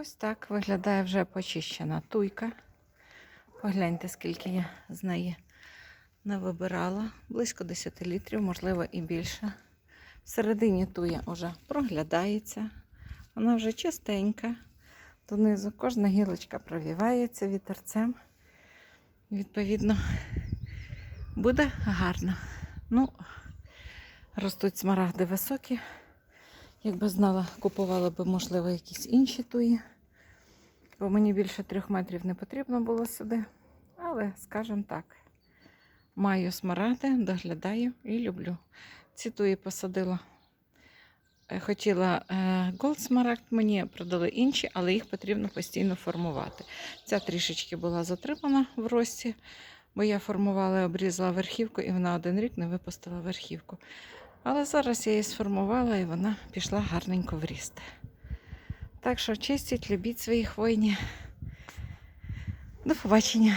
Ось так виглядає вже почищена туйка. Погляньте, скільки я з неї не вибирала. Близько 10 літрів, можливо, і більше. Всередині туя вже проглядається. Вона вже чистенька. Донизу кожна гілочка провівається вітерцем. Відповідно, буде гарно. Ну, ростуть смарагди високі. Якби знала, купувала би, можливо, якісь інші туї. Бо мені більше трьох метрів не потрібно було сюди. Але, скажімо так, маю смаради, доглядаю і люблю. Ці туї посадила. Е, Хотіла голд смарагд, мені продали інші, але їх потрібно постійно формувати. Ця трішечки була затримана в рості, бо я формувала і обрізала верхівку, і вона один рік не випустила верхівку. Але зараз я її сформувала і вона пішла гарненько в. Так що чистіть, любіть свої хвойні. До побачення.